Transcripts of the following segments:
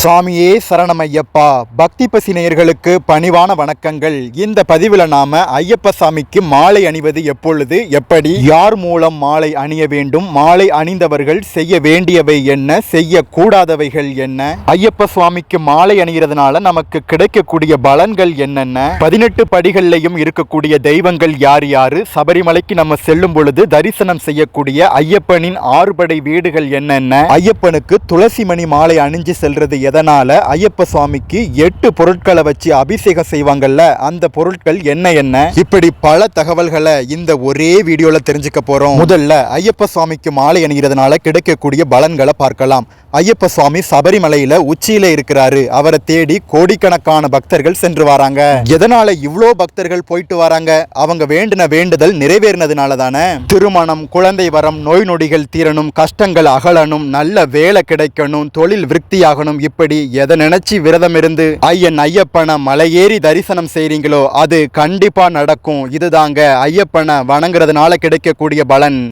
சுவாமியே சரணமையப்பா. பக்தி பசி நேயர்களுக்கு பணிவான வணக்கங்கள். இந்த பதிவில் நாம ஐயப்ப சாமிக்கு மாலை அணிவது எப்பொழுது எப்படி யார் மூலம் மாலை அணிய வேண்டும் மாலை அணிந்தவர்கள் செய்ய வேண்டியவை என்ன செய்யக்கூடாதவைகள் என்ன ஐயப்ப சுவாமிக்கு மாலை அணிகிறதுனால நமக்கு கிடைக்கக்கூடிய பலன்கள் என்னென்ன பதினெட்டு படிகள்லையும் இருக்கக்கூடிய தெய்வங்கள் யார் யாரு சபரிமலைக்கு நம்ம செல்லும் பொழுது தரிசனம் செய்யக்கூடிய ஐயப்பனின் ஆறுபடை வீடுகள் என்னென்ன ஐயப்பனுக்கு துளசி மணி மாலை அணிஞ்சு செல்றது எதனால் ஐயப்ப சுவாமிக்கு எட்டு பொருட்களை வச்சு அபிஷேகம் செய்வாங்கல்ல அந்த பொருட்கள் என்ன என்ன? இப்படி பல தகவல்களை இந்த ஒரே வீடியோவில் தெரிஞ்சுக்க போறோம். முதல்ல ஐயப்ப சுவாமிக்கு மாலை அணிகிறதுனால கிடைக்கக்கூடிய பலன்களை பார்க்கலாம். ஐயப்ப சுவாமி சபரிமலையில உச்சியில இருக்கிறாரு. அவரை தேடி கோடிக்கணக்கான பக்தர்கள் சென்று வராங்க. எதனால இவ்வளோ பக்தர்கள் போயிட்டு வராங்க? அவங்க வேண்டின வேண்டுதல் நிறைவேறினதுனால தானே? திருமணம் குழந்தை வரம் நோய் நொடிகள் தீரணும் கஷ்டங்கள் அகலணும் நல்ல வேலை கிடைக்கணும் தொழில் விருத்தியாகணும். இப்படி எதை நினைச்சு விரதம் இருந்து ஐயன் ஐயப்பனை மலையேறி தரிசனம் செய்றீங்களோ அது கண்டிப்பா நடக்கும். இதுதாங்க ஐயப்பனை வணங்குறதுனால கிடைக்கக்கூடிய பலன்.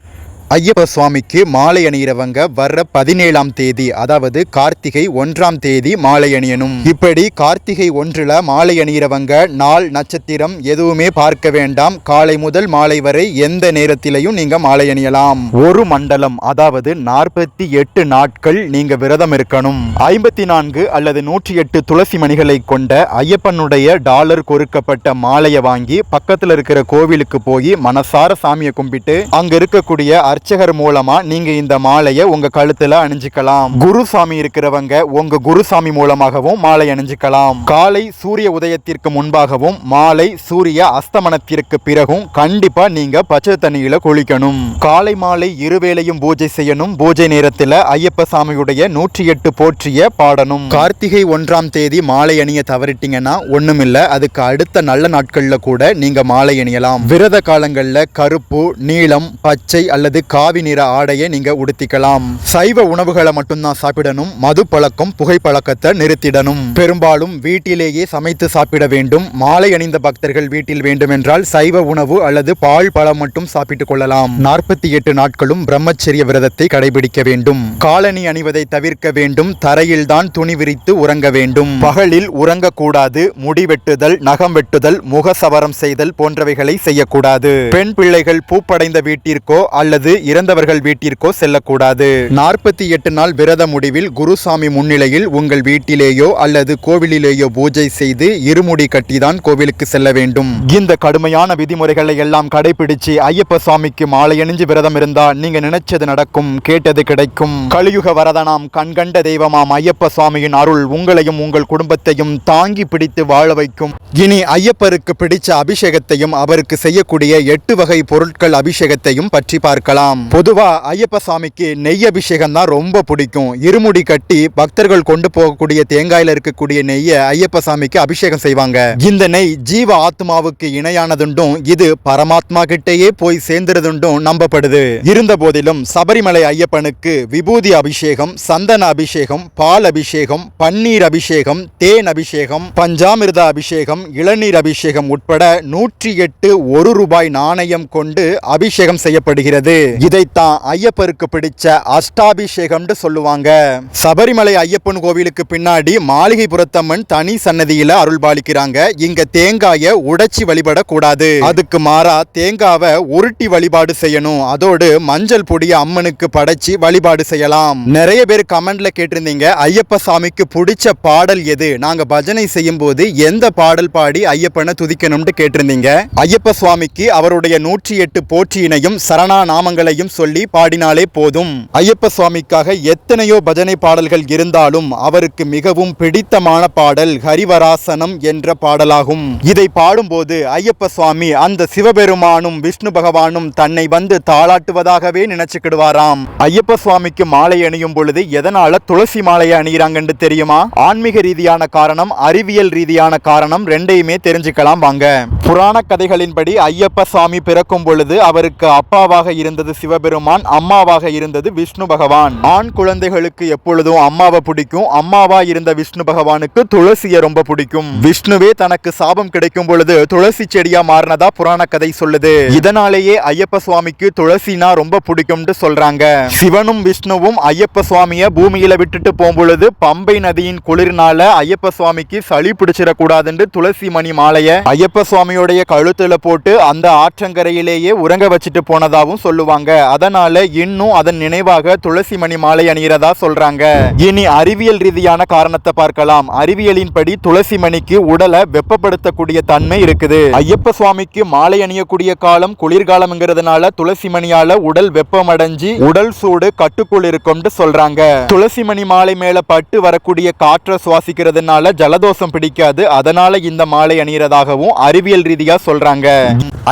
ஐயப்ப சுவாமிக்கு மாலை அணிகிறவங்க வர்ற பதினேழாம் தேதி அதாவது கார்த்திகை ஒன்றாம் தேதி மாலை அணியணும். இப்படி கார்த்திகை ஒன்றுல மாலை அணிகிறவங்க நாள் நட்சத்திரம் எதுவுமே பார்க்க வேண்டாம். காலை முதல் மாலை வரை எந்த நேரத்திலையும் நீங்க மாலை அணியலாம். ஒரு மண்டலம் அதாவது நாற்பத்தி எட்டு நாட்கள் நீங்க விரதம் இருக்கணும். ஐம்பத்தி நான்கு அல்லது நூற்றி எட்டு துளசி மணிகளை கொண்ட ஐயப்பனுடைய டாலர் கொறுக்கப்பட்ட மாலையை வாங்கி பக்கத்தில் இருக்கிற கோவிலுக்கு போய் மனசார சாமியை கும்பிட்டு அங்க இருக்கக்கூடிய அர்ச்சகர் மூலமா நீங்க இந்த மாலையை உங்க கழுத்துல அணிஞ்சுக்கலாம். குருசாமி இருக்கிறவங்க உங்க குருசாமி மூலமாகவும் மாலை அணிஞ்சுக்கலாம். காலை சூரிய உதயத்திற்கு முன்பாகவும் மாலை சூரிய அஸ்தமனத்திற்கு பிறகும் கண்டிப்பா நீங்க பச்சை தண்ணியில குளிக்கணும். காலை மாலை இருவேளையும் பூஜை செய்யணும். பூஜை நேரத்துல ஐயப்ப சாமியுடைய நூற்றி எட்டு போற்றிய பாடணும். கார்த்திகை ஒன்றாம் தேதி மாலை அணிய தவறிட்டீங்கன்னா ஒண்ணுமில்ல அதுக்கு அடுத்த நல்ல நாட்கள்ல கூட நீங்க மாலை அணியலாம். விரத காலங்கள்ல கருப்பு நீலம் பச்சை அல்லது காவி நிற ஆடையை நீங்க உடுத்திக்கலாம். சைவ உணவுகளை மட்டும்தான் சாப்பிடணும். மது பழக்கம் புகைப்பழக்கத்தை நிறுத்திடணும். பெரும்பாலும் வீட்டிலேயே சமைத்து சாப்பிட வேண்டும். மாலை அணிந்த பக்தர்கள் வீட்டில் வேண்டுமென்றால் சைவ உணவு அல்லது பால் பழம் மட்டும் சாப்பிட்டுக் கொள்ளலாம். நாற்பத்தி எட்டு நாட்களும் பிரம்மச்சரிய விரதத்தை கடைபிடிக்க வேண்டும். காலணி அணிவதை தவிர்க்க வேண்டும். தரையில்தான் துணி விரித்து உறங்க வேண்டும். பகலில் உறங்கக்கூடாது. முடி வெட்டுதல் நகம் வெட்டுதல் முகசவரம் செய்தல் போன்றவைகளை செய்யக்கூடாது. பெண் பிள்ளைகள் பூப்படைந்த வீட்டிற்கோ அல்லது இறந்தவர்கள் வீட்டிற்கோ செல்லக்கூடாது. நாற்பத்தி எட்டு நாள் விரத முடிவில் குருசாமி முன்னிலையில் உங்கள் வீட்டிலேயோ அல்லது கோவிலிலேயோ பூஜை செய்து இருமுடி கட்டிதான் கோவிலுக்கு செல்ல வேண்டும். இந்த கடுமையான விதிமுறைகளை எல்லாம் கடைபிடிச்சு ஐயப்ப சுவாமிக்கு மாலை அணிஞ்சு விரதம் இருந்தா நீங்க நினைச்சது நடக்கும் கேட்டது கிடைக்கும். கலியுக வரதனாம் கண்கண்ட தெய்வமாம் ஐயப்ப சுவாமியின் அருள் உங்களையும் உங்கள் குடும்பத்தையும் தாங்கி பிடித்து வாழ வைக்கும். இனி ஐயப்பருக்கு பிடிச்ச அபிஷேகத்தையும் அவருக்கு செய்யக்கூடிய எட்டு வகை பொருட்கள் அபிஷேகத்தையும் பற்றி பார்க்கலாம். பொதுவா ஐயப்ப சாமிக்கு நெய் அபிஷேகம் தான் ரொம்ப பிடிக்கும். இருமுடி கட்டி பக்தர்கள் கொண்டு போகக்கூடிய தேங்காயில இருக்கக்கூடிய நெய்யை ஐயப்ப சாமிக்கு அபிஷேகம் செய்வாங்க. இந்த நெய் ஜீவ ஆத்மாவுக்கு இணையானதுண்டும் இது பரமாத்மா கிட்டேயே போய் சேர்ந்துறதுண்டும் நம்பப்படுது. இருந்த போதிலும் சபரிமலை ஐயப்பனுக்கு விபூதி அபிஷேகம் சந்தன அபிஷேகம் பால் அபிஷேகம் பன்னீர் அபிஷேகம் தேன் அபிஷேகம் பஞ்சாமிர்த அபிஷேகம் இளநீர் அபிஷேகம் உட்பட நூற்றி எட்டு ஒரு ரூபாய் நாணயம் கொண்டு அபிஷேகம் செய்யப்படுகிறது. இதைத்தான் ஐயப்பருக்கு பிடிச்ச அஷ்டாபிஷேகம்னு சொல்லுவாங்க. சபரிமலை ஐயப்பன் கோவிலுக்கு பின்னாடி மாளிகைபுரத்தம்மன் தனி சன்னதியில அருள் பாலிக்கிறாங்க. இங்க தேங்காய உடைச்சி வழிபடக்கூடாது. அதுக்கு மாறா தேங்காவை உருட்டி வழிபாடு செய்யணும். அதோடு மஞ்சள் பொடிய அம்மனுக்கு படைச்சு வழிபாடு செய்யலாம். நிறைய பேர் கமெண்ட்ல கேட்டிருந்தீங்க. ஐயப்ப சாமிக்கு பிடிச்ச பாடல் எது? நாங்க பஜனை செய்யும் போது எந்த பாடல் பாடி ஐயப்பனை துதிக்கணும்னு கேட்டிருந்தீங்க? ஐயப்ப சுவாமிக்கு அவருடைய நூற்றி எட்டு போற்றியினையும் சரணா நாமங்களையும் சொல்லி பாடினாலே போதும். ஐயப்ப சுவாமிக்காக எத்தனையோ பஜனை பாடல்கள் இருந்தாலும் அவருக்கு மிகவும் பிடித்தமான பாடல் ஹரிவராசனம் என்ற பாடலாகும். இதை பாடும்போது ஐயப்ப சுவாமி அந்த சிவபெருமானும் விஷ்ணு பகவானும் தன்னை வந்து தாளாட்டுவதாகவே நினைச்சுக்கிடுவாராம். ஐயப்ப சுவாமிக்கு மாலை அணியும் பொழுது எதனால துளசி மாலையை அணிகிறாங்கன்னு தெரியுமா? ஆன்மீக ரீதியான காரணம் அறிவியல் ரீதியான காரணம் ரெண்டையுமே தெரிஞ்சுக்கலாம் வாங்க. புராண கதைகளின்படி ஐயப்ப சுவாமி பிறக்கும் பொழுது அவருக்கு அப்பாவாக இருந்தது இருந்தது சிவபெருமான் அம்மாவாக இருந்தது விஷ்ணு பகவான். ஆண் குழந்தைகளுக்கு எப்பொழுதும் அம்மாவை பிடிக்கும். அம்மாவா இருந்த விஷ்ணு பகவானுக்கு துளசியை ரொம்ப பிடிக்கும். விஷ்ணுவே தனக்கு சாபம் கிடைக்கும் பொழுது துளசி செடியா மாறினதா புராண கதை சொல்லுது. இதனாலேயே ஐயப்ப சுவாமிக்கு துளசினா ரொம்ப பிடிக்கும்னு சொல்றாங்க. சிவனும் விஷ்ணுவும் ஐயப்ப சுவாமிய பூமியில விட்டுட்டு போகும்பொழுது பம்பை நதியின் குளிர்னால ஐயப்ப சுவாமிக்கு சளி பிடிச்சிடக்கூடாதுன்னு துளசி மணி மாலைய ஐயப்ப சுவாமியோடைய கழுத்துல போட்டு அந்த ஆற்றங்கரையிலேயே உறங்க வச்சுட்டு போனதாகவும் சொல்லுவாங்க. அதனால இன்னும் அதன் நினைவாக துளசி மணி மாலை அணிகிறதா சொல்றாங்க. இனி அறிவியல் ரீதியான காரணத்தை பார்க்கலாம். அறிவியலின்படி துளசி மணிக்கு உடலை வெப்பப்படுத்தக்கூடிய தன்மை இருக்குது. ஐயப்ப சுவாமிக்கு மாலை அணியக்கூடிய காலம் குளிர்காலம்ங்கிறதுனால துளசி மணியால உடல் வெப்பமடைஞ்சு உடல் சூடு கட்டுக்குள் இருக்கும்னு சொல்றாங்க. துளசி மணி மாலை மேல பட்டு வரக்கூடிய காற்றை சுவாசிக்கிறதுனால ஜலதோஷம் பிடிக்காது. அதனால இந்த மாலை அணிகிறதாகவும் அறிவியல் ரீதியா சொல்றாங்க.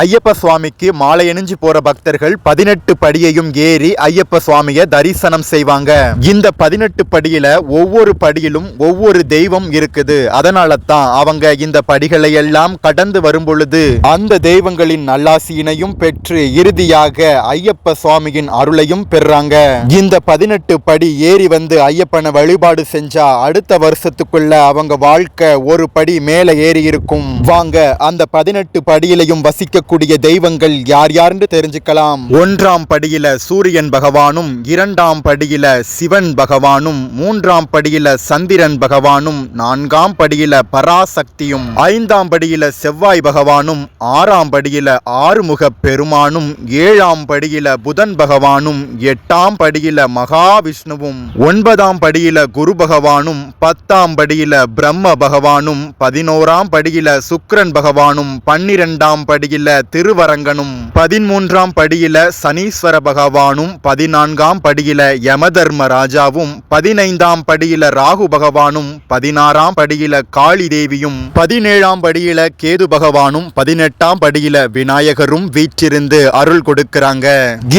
ஐயப்ப சுவாமிக்கு மாலை அணிஞ்சு போற பக்தர்கள் பதினெட்டு படியையும் ஏறி ஐயப்ப சுவாமியை தரிசனம் செய்வாங்க. இந்த பதினெட்டு படியில ஒவ்வொரு படியிலும் ஒவ்வொரு தெய்வம் இருக்குது. அதனால தான் அவங்க இந்த படிகளை எல்லாம் கடந்து வரும் பொழுது அந்த தெய்வங்களின் நல்லாசியினையும் பெற்று இறுதியாக ஐயப்ப சுவாமியின் அருளையும் பெறாங்க. இந்த பதினெட்டு படி ஏறி வந்து ஐயப்பனை வழிபாடு செஞ்சா அடுத்த வருஷத்துக்குள்ள அவங்க வாழ்க்கை ஒரு படி மேல ஏறி இருக்கும். வாங்க அந்த பதினெட்டு படியிலையும் வசிக்கக்கூடிய தெய்வங்கள் யார் யாருன்னு தெரிஞ்சுக்கலாம். ஒன்று மூன்றாம் படியில சூரியன் பகவானும் இரண்டாம் படியில சிவன் பகவானும் மூன்றாம் படியில சந்திரன் பகவானும் நான்காம் படியில பராசக்தியும் ஐந்தாம் படியில செவ்வாய் பகவானும் ஆறாம் படியில ஆறுமுக பெருமானும் ஏழாம் படியில புதன் பகவானும் எட்டாம் படியில மகாவிஷ்ணுவும் ஒன்பதாம் படியில குரு பகவானும் பத்தாம் படியில பிரம்ம பகவானும் பதினோராம் படியில சுக்ரன் பகவானும் பன்னிரெண்டாம் படியில திருவரங்கனும் பதிமூன்றாம் படியில சனீஸ்வர பகவானும் பதினான்காம் படியில யமதர்ம ராஜாவும் பதினைந்தாம் படியில ராகு பகவானும் பதினாறாம் படியில காளி தேவியும் பதினேழாம் படியில கேது பகவானும் பதினெட்டாம் படியில விநாயகரும் வீற்றிருந்து அருள் கொடுக்கிறாங்க.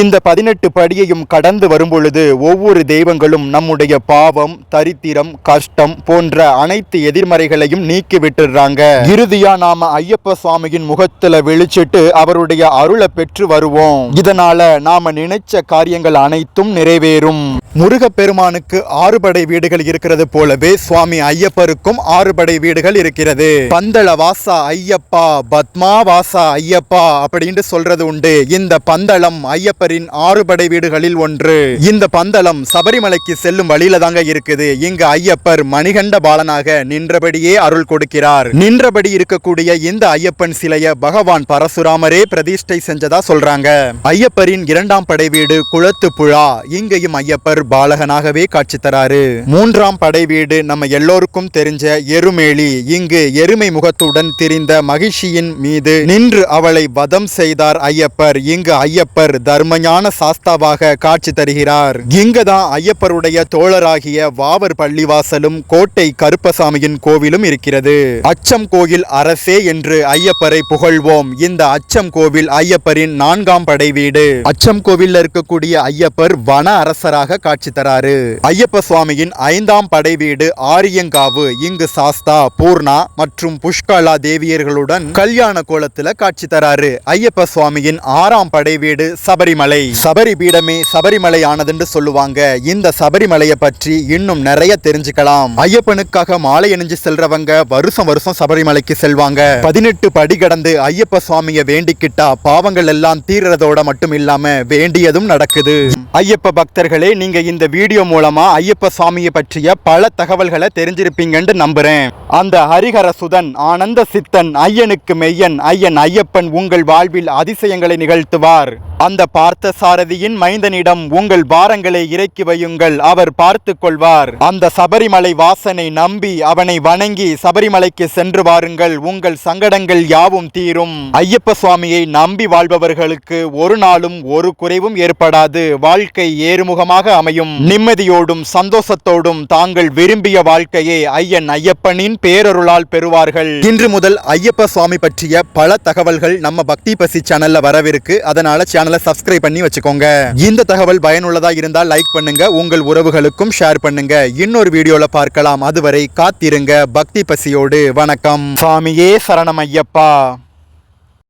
இந்த பதினெட்டு படியையும் கடந்து வரும் பொழுது ஒவ்வொரு தெய்வங்களும் நம்முடைய பாவம் தரித்திரம் கஷ்டம் போன்ற அனைத்து எதிர்மறைகளையும் நீக்கி விட்டுறாங்க இறுதியா நாம ஐயப்ப சுவாமியின் முகத்துல விழிச்சிட்டு அவருடைய அருளை பெற்று வருவோம். இதனால நாம நினைச்ச காரியங்கள் அனைத்தும் நிறைவேறும். முருகப்பெருமானுக்கு ஆறுபடை வீடுகள் இருக்கிறது போலவே சுவாமி ஐயப்பருக்கும் ஆறுபடை வீடுகள் இருக்கிறது. பந்தள வாசா ஐயப்பா பத்மா வாசா ஐயப்பா அப்படின்னு சொல்றது உண்டு. இந்த பந்தளம் ஐயப்பரின் ஆறுபடை வீடுகளில் ஒன்று. இந்த பந்தளம் சபரிமலைக்கு செல்லும் வழியில தாங்க இருக்குது. இங்கு ஐயப்பர் மணிகண்ட பாலனாக நின்றபடியே அருள் கொடுக்கிறார். நின்றபடி இருக்கக்கூடிய இந்த ஐயப்பன் சிலைய பகவான் பரசுராமரே பிரதிஷ்டை செஞ்சதா சொல்றாங்க. ஐயப்பரின் இரண்டாம் படை வீடு குளத்து புழா. இங்கேயும் ஐயப்பர் பாலகனாகவே காட்சி தராரு மூன்றாம் படை வீடு நம்ம எல்லோருக்கும் தெரிஞ்ச எருமேலி. இங்கு எருமை முகத்துடன் திரிந்த மகிழ்ச்சியின் மீது நின்று அவளை வதம் செய்தார் ஐயப்பர். இங்கு ஐயப்பர் தர்மஞான சாஸ்தாவாக காட்சி தருகிறார். இங்குதான் ஐயப்பருடைய தோழராகிய வாவர் பள்ளிவாசலும் கோட்டை கருப்பசாமியின் கோவிலும் இருக்கிறது. அச்சம் கோயில் அரசே என்று ஐயப்பரை புகழ்வோம். இந்த அச்சம் கோவில் ஐயப்பரின் நான்காம் படை வீடு. அச்சம் கோவில்ல இருக்கக்கூடிய ஐயப்பர் வன அரசராக காட்சி தராரு. ஐயப்ப சுவாமியின் ஐந்தாம் படை வீடு ஆரியங்காவு இங்கு சாஸ்தா பூர்ணா மற்றும் புஷ்கலா தேவியர்களுடன் கல்யாண கோலத்துல காட்சி தராரு. ஐயப்ப சுவாமியின் ஆறாம் படை வீடு சபரிமலை. சபரி பீடமே சபரிமலை ஆனதுன்னு சொல்லுவாங்க. இந்த சபரிமலையை பற்றி இன்னும் நிறைய தெரிஞ்சுக்கலாம். ஐயப்பனுக்காக மாலை அணிஞ்சு செல்றவங்க வருஷம் வருஷம் சபரிமலைக்கு செல்வாங்க. பதினெட்டு படி கடந்து ஐயப்ப சுவாமியை வேண்டிக்கிட்டா பாவங்கள் எல்லாம் தீர்றதோட மட்டும் இல்லாம வேண்டியதும் நடக்குது. ஐயப்ப பக்தர்களே நீங்க இந்த வீடியோ மூலமா ஐயப்ப சுவாமியை பற்றிய பல தகவல்களை தெரிஞ்சிருப்பீங்கன்னு நம்புறேன். அந்த ஹரிஹர சுதன் ஆனந்த சித்தன் ஐயனுக்கு மெய்யன் ஐயன் ஐயப்பன் உங்கள் வாழ்வில் அதிசயங்களை நிகழ்த்துவார். அந்த பார்த்த சாரதியின் மைந்தனிடம் உங்கள் பாரங்களை இறக்கி வையுங்கள் அவர் பார்த்து கொள்வார். அந்த சபரிமலை வாசனை நம்பி அவனை வணங்கி சபரிமலைக்கு சென்று வாருங்கள் உங்கள் சங்கடங்கள் யாவும் தீரும். ஐயப்ப சுவாமியை நம்பி வாழ்பவர்களுக்கு ஒரு நாளும் ஒரு குறைவும் ஏற்படாது. வாழ்க்கை ஏறுமுகமாக அமையும். நிம்மதியோடும் சந்தோஷத்தோடும் தாங்கள் விரும்பிய வாழ்க்கையை ஐயன் ஐயப்பனின் பேரருளால் பெறுவார்கள். இன்று முதல் ஐயப்ப சுவாமி பற்றிய பல தகவல்கள் நம்ம பக்தி பசி சேனல்ல வரவிருக்கு. அதனால சேனலை சப்ஸ்கிரைப் பண்ணி வச்சுக்கோங்க. இந்த தகவல் பயனுள்ளதா இருந்தால் லைக் பண்ணுங்க. உங்கள் உறவுகளுக்கும் ஷேர் பண்ணுங்க. இன்னொரு வீடியோல பார்க்கலாம். அதுவரை காத்திருங்க. பக்தி பசியோடு. வணக்கம். சாமியே சரணம் ஐயப்பா.